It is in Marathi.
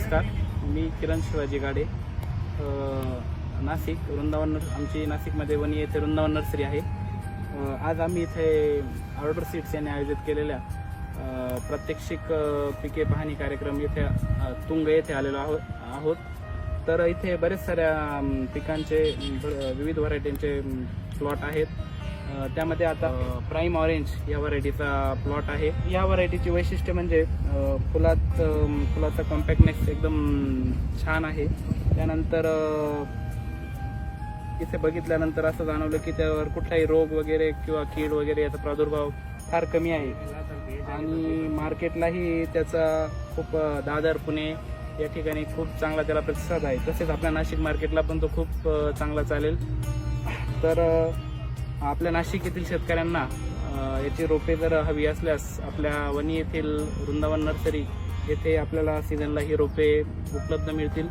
नमस्कार मी किरण शिवाजी गाडे नाशिक वृंदावन नर्स आमची नाशिकमध्ये वणी येथे वृंदावन नर्सरी आहे. आज आम्ही इथे ऑर्डर सीट्स यांनी आयोजित केलेल्या प्रात्यक्षिक पिके पाहणी कार्यक्रम येथे तुंग येथे आलेलो आहोत आहोत. तर इथे बरेच साऱ्या पिकांचे विविध व्हरायटींचे प्लॉट आहेत. त्यामध्ये आता प्राईम ऑरेंज या व्हरायटीचा प्लॉट आहे. या व्हरायटीची वैशिष्ट्य म्हणजे फुलात फुलाचा कॉम्पॅक्टनेस एकदम छान आहे. त्यानंतर इथे बघितल्यानंतर असं जाणवलं की त्यावर कुठलाही रोग वगैरे किंवा कीड वगैरे याचा प्रादुर्भाव फार कमी आहे. आणि मार्केटलाही त्याचा खूप दादर पुणे या ठिकाणी खूप चांगला त्याला प्रतिसाद आहे. तसेच आपल्या नाशिक मार्केटला पण तो खूप चांगला चालेल. तर आपल्या नाशिक येथील शेतकऱ्यांना याची रोपे जर हवी असल्यास आपल्या वणी येथील वृंदावन नर्सरी येथे आपल्याला सीझनला ही रोपे उपलब्ध मिळतील.